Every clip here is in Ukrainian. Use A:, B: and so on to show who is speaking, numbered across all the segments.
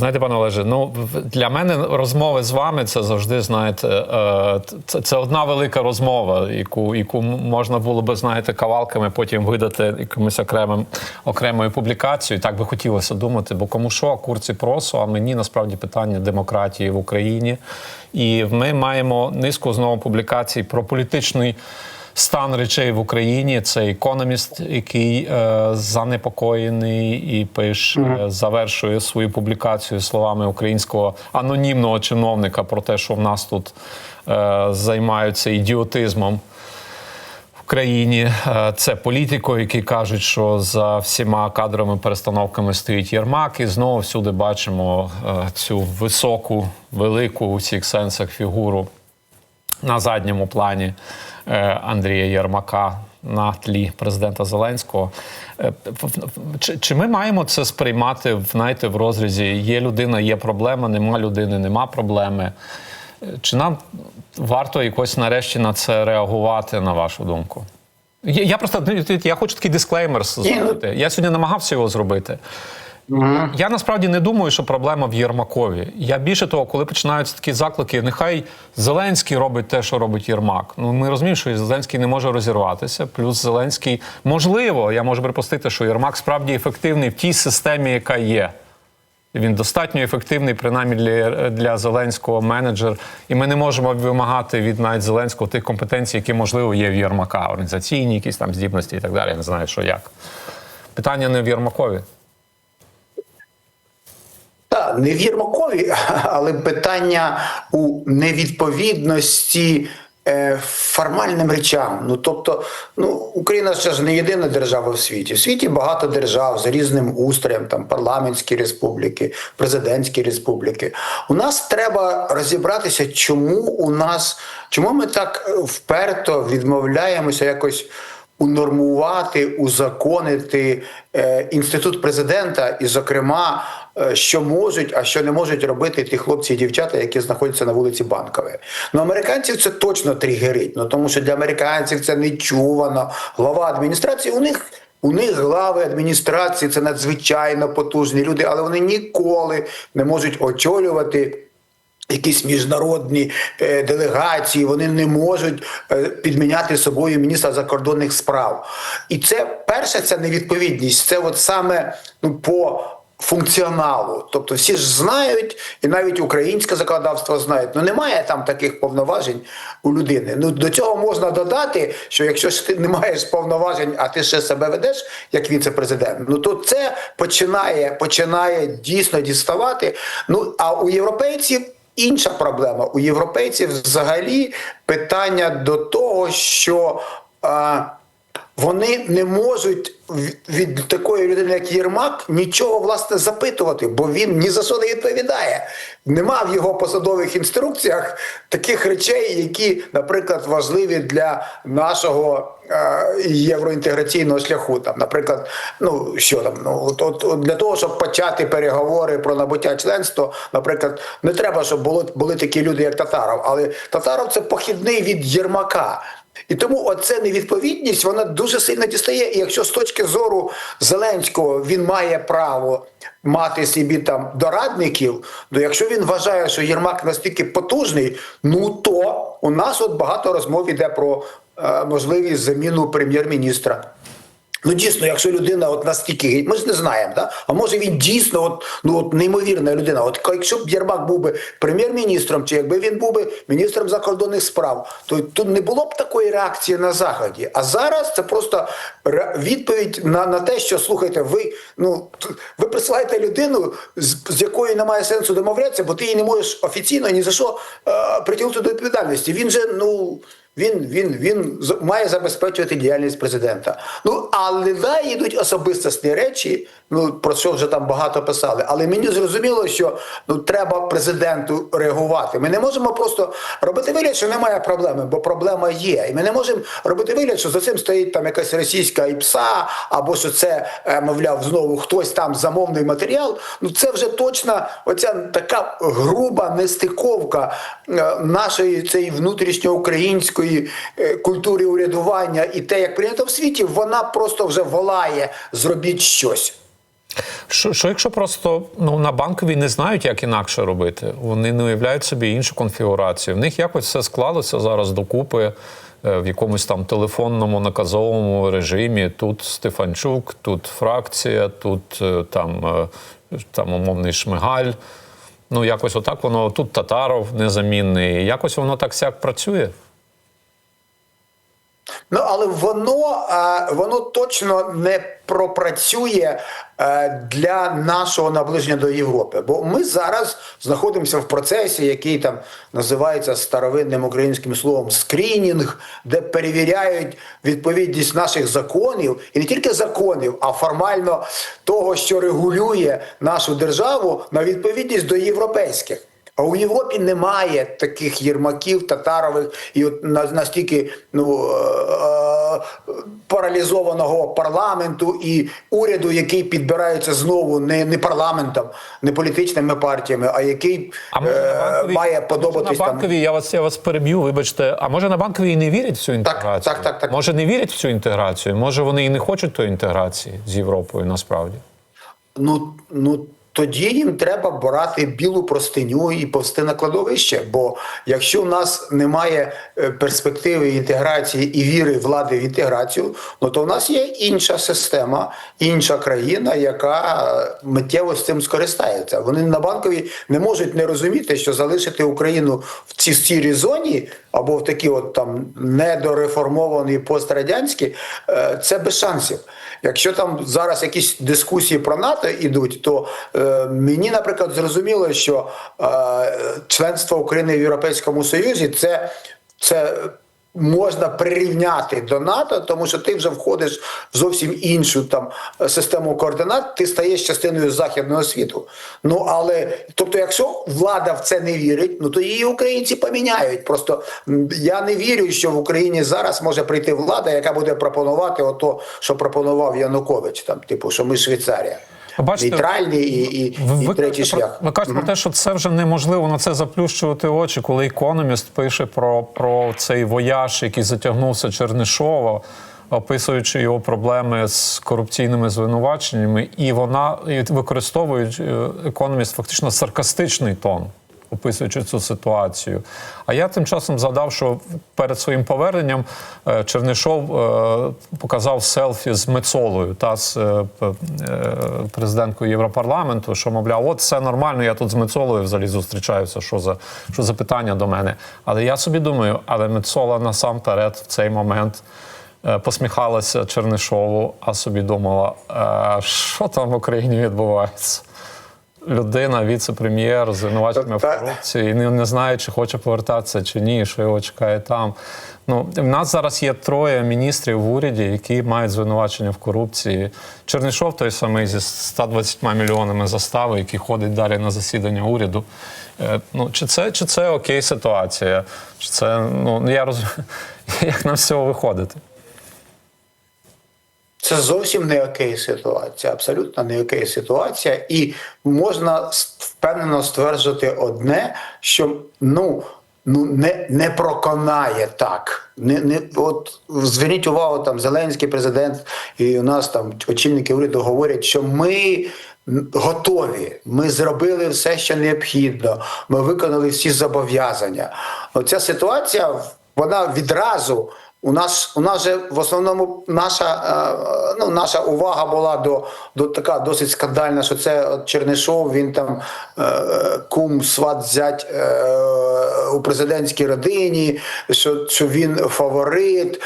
A: Знаєте, пане Олеже, ну для мене розмови з вами це завжди, знаєте, це, це одна велика розмова, яку, яку можна було би, знаєте, кавалками потім видати якимось окремим окремою публікацією. Так би хотілося думати, бо кому що, курці просу, а мені насправді питання демократії в Україні. І ми маємо низку знову публікацій про політичний. Стан речей в Україні. Це економіст, який е, занепокоєний і пише, е, завершує свою публікацію словами українського анонімного чиновника про те, що в нас тут е, займаються ідіотизмом в країні. Е, Це політико, які кажуть, що за всіма кадровими перестановками стоїть Єрмак, і знову всюди бачимо е, цю високу, велику у всіх сенсах фігуру на задньому плані е, Андрія Єрмака на тлі президента Зеленського. Е, Чи, чи ми маємо це сприймати знаєте, в розрізі є людина, є проблема, нема людини, нема проблеми? Е, Чи нам варто якось нарешті на це реагувати, на вашу думку? Я, я просто я хочу такий дисклеймер зробити. Я сьогодні намагався його зробити. Я насправді не думаю, що проблема в Єрмакові. Я більше того, коли починаються такі заклики, нехай Зеленський робить те, що робить Єрмак. Ну ми розуміємо, що Зеленський не може розірватися. Плюс Зеленський, можливо, я можу припустити, що Єрмак справді ефективний в тій системі, яка є. Він достатньо ефективний, принаймні для, для Зеленського менеджер. І ми не можемо вимагати від навіть Зеленського тих компетенцій, які можливо є в Єрмака, організаційні, якісь там здібності і так далі. Я не знаю, що як. Питання не в Єрмакові.
B: Так, не в але питання у невідповідності е, формальним речам. Ну тобто, ну Україна ще ж не єдина держава в світі. В світі багато держав з різним устроєм, там парламентські республіки, президентські республіки. У нас треба розібратися, чому у нас, чому ми так вперто відмовляємося якось унормувати, узаконити е, інститут президента, і, зокрема, що можуть, а що не можуть робити ті хлопці і дівчата, які знаходяться на вулиці Банкової. Ну, американців це точно тригерить, ну тому що для американців це нечувано. Глава адміністрації у них. У них глави адміністрації це надзвичайно потужні люди, але вони ніколи не можуть очолювати якісь міжнародні е, делегації, вони не можуть е, підміняти собою міністра закордонних справ. І це перше, це невідповідність. Це от саме ну по. Функціоналу, тобто всі ж знають, і навіть українське законодавство знають. Ну немає там таких повноважень у людини. Ну до цього можна додати, що якщо ж ти не маєш повноважень, а ти ще себе ведеш як віце-президент, ну то це починає починає дійсно діставати. Ну а у європейців інша проблема. У європейців взагалі питання до того, що вони не можуть від, такої людини, як Єрмак, нічого власне запитувати, бо він ні за що не відповідає. Нема в його посадових інструкціях таких речей, які, наприклад, важливі для нашого е, євроінтеграційного шляху. Там, наприклад, ну що там, ну от, от для того, щоб почати переговори про набуття членства, наприклад, не треба, щоб було були такі люди, як Татаров, але Татаров це похідний від Єрмака. І тому оця невідповідність вона дуже сильно дістає. І якщо з точки зору Зеленського він має право мати собі там дорадників, то якщо він вважає, що Єрмак настільки потужний, ну то у нас от багато розмов іде про е, можливість заміну прем'єр-міністра. Ну дійсно, якщо людина от настільки, ми ж не знаємо, да? а може він дійсно от, ну, от неймовірна людина. От якщо б Єрмак був би прем'єр-міністром, чи якби він був би міністром закордонних справ, то тут не було б такої реакції на заході. А зараз це просто відповідь на, на те, що слухайте, ви ну ви присилаєте людину, з, з якою немає сенсу домовлятися, бо ти її не можеш офіційно ні за що е, притягнути до відповідальності. Він же ну. Він, він, він має забезпечувати діяльність президента. Ну, але да, йдуть особистісні речі, ну про що вже там багато писали. Але мені зрозуміло, що ну треба президенту реагувати. Ми не можемо просто робити вигляд, що немає проблеми, бо проблема є. І ми не можемо робити вигляд, що за цим стоїть там якась російська ІПСА, або що це, е, мовляв, знову хтось там замовний матеріал. Ну це вже точно оця така груба нестиковка е, нашої цієї внутрішньоукраїнської е, культури урядування і те, як прийнято в світі, вона просто вже волає зробіть щось.
A: Що, що якщо просто ну, на банковій не знають, як інакше робити? Вони не уявляють собі іншу конфігурацію. В них якось все склалося зараз докупи е, в якомусь там телефонному наказовому режимі. Тут Стефанчук, тут фракція, тут е, там, там умовний Шмигаль. Ну, якось отак воно тут Татаров незамінний. Якось воно так сяк працює.
B: Ну, але воно, е, воно точно не пропрацює е, для нашого наближення до Європи. Бо ми зараз знаходимося в процесі, який там називається старовинним українським словом скрінінг, де перевіряють відповідність наших законів, і не тільки законів, а формально того, що регулює нашу державу на відповідність до європейських. А у Європі немає таких єрмаків татарових і от настільки ну, е, паралізованого парламенту і уряду, який підбирається знову не, не парламентом, не політичними партіями, а який
A: А може
B: е,
A: на банковій,
B: має
A: може,
B: подобатись
A: на
B: там.
A: я вас я вас переб'ю, вибачте. А може на банковій і не вірять в цю інтеграцію?
B: так, так, так.
A: Може не вірять в цю інтеграцію? Може вони і не хочуть тої інтеграції з Європою насправді?
B: Ну, ну тоді їм треба брати білу простиню і повсти на кладовище. Бо якщо в нас немає е, перспективи інтеграції і віри влади в інтеграцію, ну то в нас є інша система, інша країна, яка е, миттєво з цим скористається. Вони на банковій не можуть не розуміти, що залишити Україну в цій сірій зоні або в такій от там недореформованій пострадянській, е, це без шансів. Якщо там зараз якісь дискусії про НАТО йдуть, то мені, наприклад, зрозуміло, що е, членство України в Європейському Союзі це, це можна прирівняти до НАТО, тому що ти вже входиш в зовсім іншу там систему координат, ти стаєш частиною західного світу. Ну але тобто, якщо влада в це не вірить, ну то її українці поміняють. Просто я не вірю, що в Україні зараз може прийти влада, яка буде пропонувати ото, що пропонував Янукович, там типу, що ми Швейцарія.
A: Бачите,
B: Нейтральний і, і,
A: Ви,
B: і третій шлях.
A: ви кажете про те, що це вже неможливо на це заплющувати очі, коли економіст пише про, про цей вояж, який затягнувся Чернишова, описуючи його проблеми з корупційними звинуваченнями, і вона і використовують е, економіст фактично саркастичний тон. Описуючи цю ситуацію. А я тим часом згадав, що перед своїм поверненням е, Чернишов е, показав селфі з Мецолою та з е, президенткою Європарламенту, що мовляв, от все нормально, я тут з Мецолою взагалі зустрічаюся. Що за що за питання до мене? Але я собі думаю, але Мецола насамперед в цей момент. Посміхалася Чернишову, а собі думала, що там в Україні відбувається людина, віце-прем'єр, з звинуваченнями в корупції, і не, не знає, чи хоче повертатися чи ні, що його чекає там. Ну, в нас зараз є троє міністрів в уряді, які мають звинувачення в корупції. Чернишов той самий зі 120 мільйонами застави, який ходить далі на засідання уряду. Е, Ну, чи це, чи це окей ситуація? Чи це, ну, я розумію, як нам з цього виходити?
B: Це зовсім не окей ситуація, абсолютно не окей ситуація, і можна впевнено стверджувати одне, що ну. Ну, не, не проконає так. Не, не, от зверніть увагу, там Зеленський президент і у нас там очільники уряду говорять, що ми готові. Ми зробили все, що необхідно. Ми виконали всі зобов'язання. Оця ситуація вона відразу. У нас у нас же в основному наша е, ну наша увага була до, до така досить скандальна, що це Чернишов. Він там е, кум сват зять е, у президентській родині, що, що він фаворит,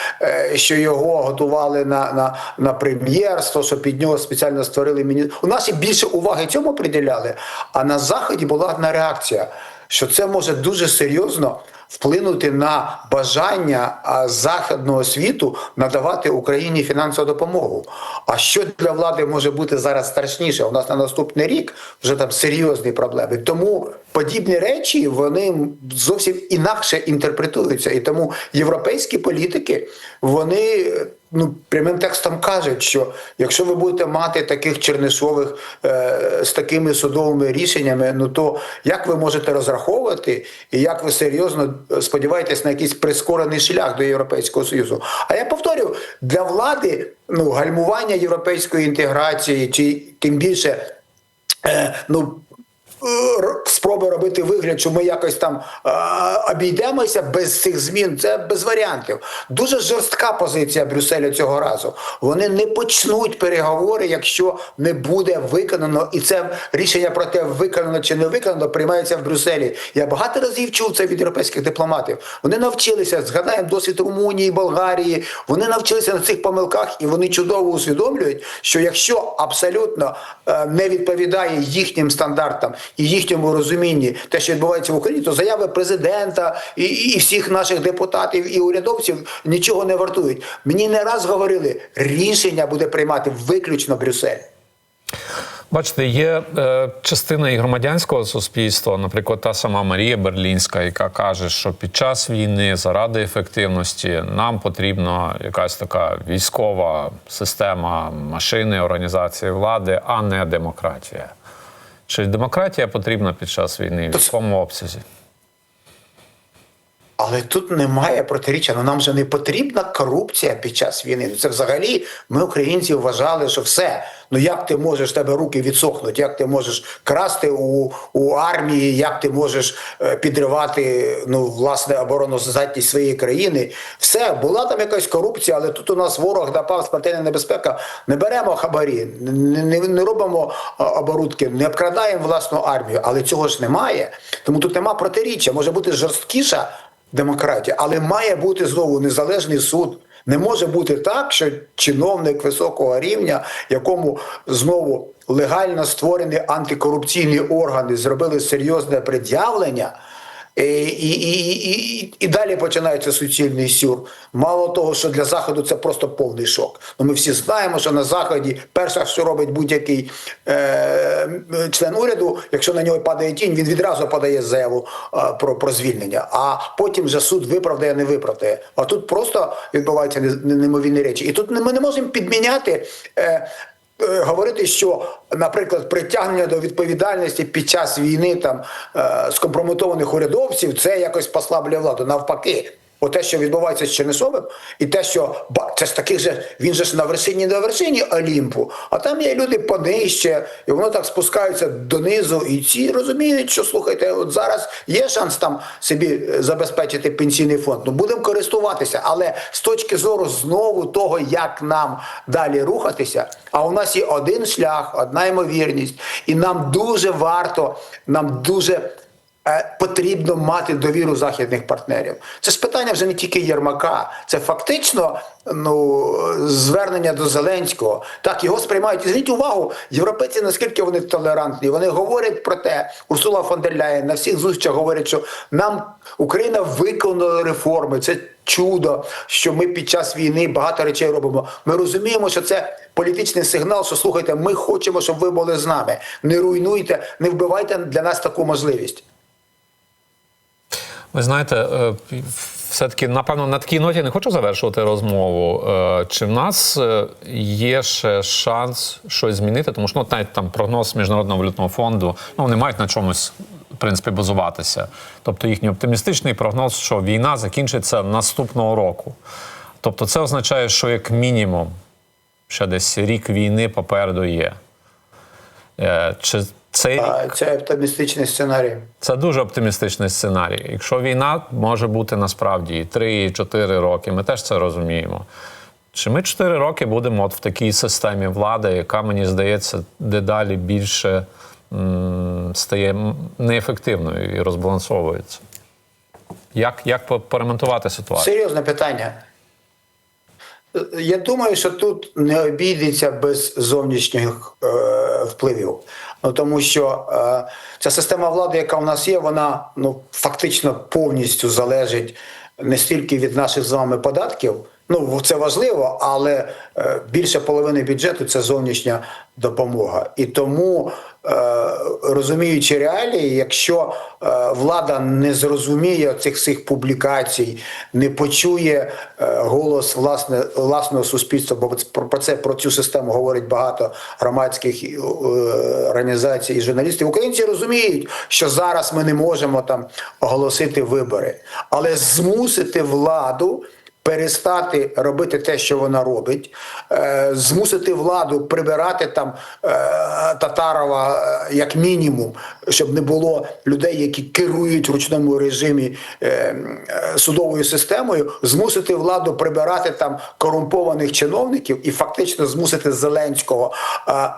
B: що його готували на, на, на прем'єрство, що під нього спеціально створили міні. У нас і більше уваги цьому приділяли. А на заході була одна реакція, що це може дуже серйозно вплинути на бажання західного світу надавати Україні фінансову допомогу. А що для влади може бути зараз страшніше? У нас на наступний рік вже там серйозні проблеми. Тому подібні речі вони зовсім інакше інтерпретуються. І тому європейські політики вони ну, прямим текстом кажуть, що якщо ви будете мати таких чернишових е, з такими судовими рішеннями, ну то як ви можете розраховувати і як ви серйозно сподіваєтесь на якийсь прискорений шлях до Європейського Союзу? А я повторю, для влади ну, гальмування європейської інтеграції, чи тим більше е, ну, е, спроби робити вигляд, що ми якось там е, обійдемося без цих змін, це без варіантів. Дуже жорстка позиція Брюсселя цього разу. Вони не почнуть переговори, якщо не буде виконано, і це рішення про те, виконано чи не виконано, приймається в Брюсселі. Я багато разів чув це від європейських дипломатів. Вони навчилися, згадаємо досвід Румунії, Болгарії. Вони навчилися на цих помилках, і вони чудово усвідомлюють, що якщо абсолютно е, не відповідає їхнім стандартам і їхньому розумінні те, що відбувається в Україні, то заяви президента і, і всіх наших депутатів і урядовців нічого не вартують. Мені не раз говорили, рішення буде приймати виключно Брюссель.
A: Бачите, є е, частина і громадянського суспільства, наприклад, та сама Марія Берлінська, яка каже, що під час війни заради ефективності нам потрібна якась така військова система машини, організації влади, а не демократія. Чи демократія потрібна під час війни? В якому обсязі?
B: Але тут немає протиріччя. Ну нам же не потрібна корупція під час війни. Це взагалі ми, українці, вважали, що все. Ну як ти можеш тебе руки відсохнуть, як ти можеш красти у, у армії, як ти можеш е, підривати ну, власне обороноздатність своєї країни? Все, була там якась корупція, але тут у нас ворог напав смертельна небезпека. Не беремо хабарі, не, не, не робимо оборудки, не обкрадаємо власну армію, але цього ж немає. Тому тут нема протиріччя. Може бути жорсткіша демократія, але має бути знову незалежний суд. Не може бути так, що чиновник високого рівня, якому знову легально створені антикорупційні органи зробили серйозне пред'явлення. І, і, і, і, і далі починається суцільний сюр. Мало того, що для заходу це просто повний шок. Ну, ми всі знаємо, що на заході перше, що робить будь-який е, член уряду, якщо на нього падає тінь, він відразу подає заяву е, про, про звільнення. А потім вже суд виправдає, не виправдає. А тут просто відбуваються не- не- неймовірні речі. І тут ми не можемо підміняти. Е, Е, Говорити, що, наприклад, притягнення до відповідальності під час війни там е, скомпрометованих урядовців це якось послаблює владу. Навпаки, те, що відбувається з Чернишовим, і те, що ба, це ж таких же він же ж на вершині на вершині Олімпу, а там є люди понижче, і воно так спускається донизу. І ці розуміють, що слухайте, от зараз є шанс там собі е, забезпечити пенсійний фонд. Ну будемо користуватися, але з точки зору знову того, як нам далі рухатися. А у нас є один шлях, одна ймовірність, і нам дуже варто, нам дуже. Е, Потрібно мати довіру західних партнерів. Це ж питання вже не тільки Єрмака, це фактично ну, звернення до Зеленського. Так, його сприймають. І зверніть увагу, європейці наскільки вони толерантні. Вони говорять про те, Урсула фон дер Ляєн на всіх зустрічах говорить, що нам Україна виконала реформи. Це чудо, що ми під час війни багато речей робимо. Ми розуміємо, що це політичний сигнал, що слухайте, ми хочемо, щоб ви були з нами. Не руйнуйте, не вбивайте для нас таку можливість.
A: Ви знаєте, е, все-таки, напевно, на такій ноті не хочу завершувати розмову. Е, Чи в нас е, є ще шанс щось змінити? Тому що ну, навіть там прогноз Міжнародного валютного фонду, ну вони мають на чомусь. В принципі, базуватися. Тобто їхній оптимістичний прогноз, що війна закінчиться наступного року. Тобто, це означає, що як мінімум ще десь рік війни попереду є. Чи цей
B: А це оптимістичний сценарій.
A: це дуже оптимістичний сценарій. Якщо війна може бути насправді 3-4 роки, ми теж це розуміємо. Чи ми 4 роки будемо от в такій системі влади, яка, мені здається, дедалі більше м, стає неефективною і розбалансовується? Як, як поремонтувати ситуацію?
B: Серйозне питання. Я думаю, що тут не обійдеться без зовнішніх е, впливів. Ну тому що е, ця система влади, яка в нас є, вона ну фактично повністю залежить не стільки від наших з вами податків. Ну це важливо, але е, більше половини бюджету це зовнішня допомога. І тому е, розуміючи реалії, якщо е, влада не зрозуміє цих всіх публікацій, не почує голос власне власного суспільства, бо про це про цю систему говорить багато громадських організацій і журналістів. Українці розуміють, що зараз ми не можемо там оголосити вибори, але змусити владу перестати робити те, що вона робить, е, змусити владу прибирати там е, Татарова е, як мінімум, щоб не було людей, які керують в ручному режимі судовою системою, змусити владу прибирати там корумпованих чиновників і фактично змусити Зеленського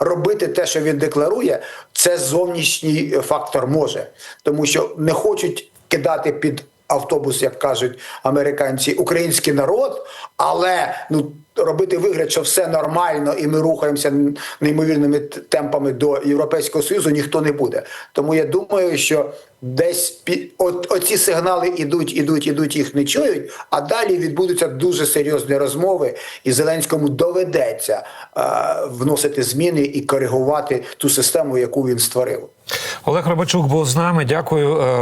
B: робити те, що він декларує, це зовнішній фактор може, тому що не хочуть кидати під автобус, як кажуть американці, український народ, але ну. Робити вигляд, що все нормально, і ми рухаємося неймовірними темпами до Європейського Союзу, ніхто не буде. Тому я думаю, що десь от, оці сигнали ідуть, ідуть, ідуть, їх не чують. А далі відбудуться дуже серйозні розмови, і Зеленському доведеться е, вносити зміни і коригувати ту систему, яку він створив.
C: Олег Рибачук був з нами. Дякую. Е,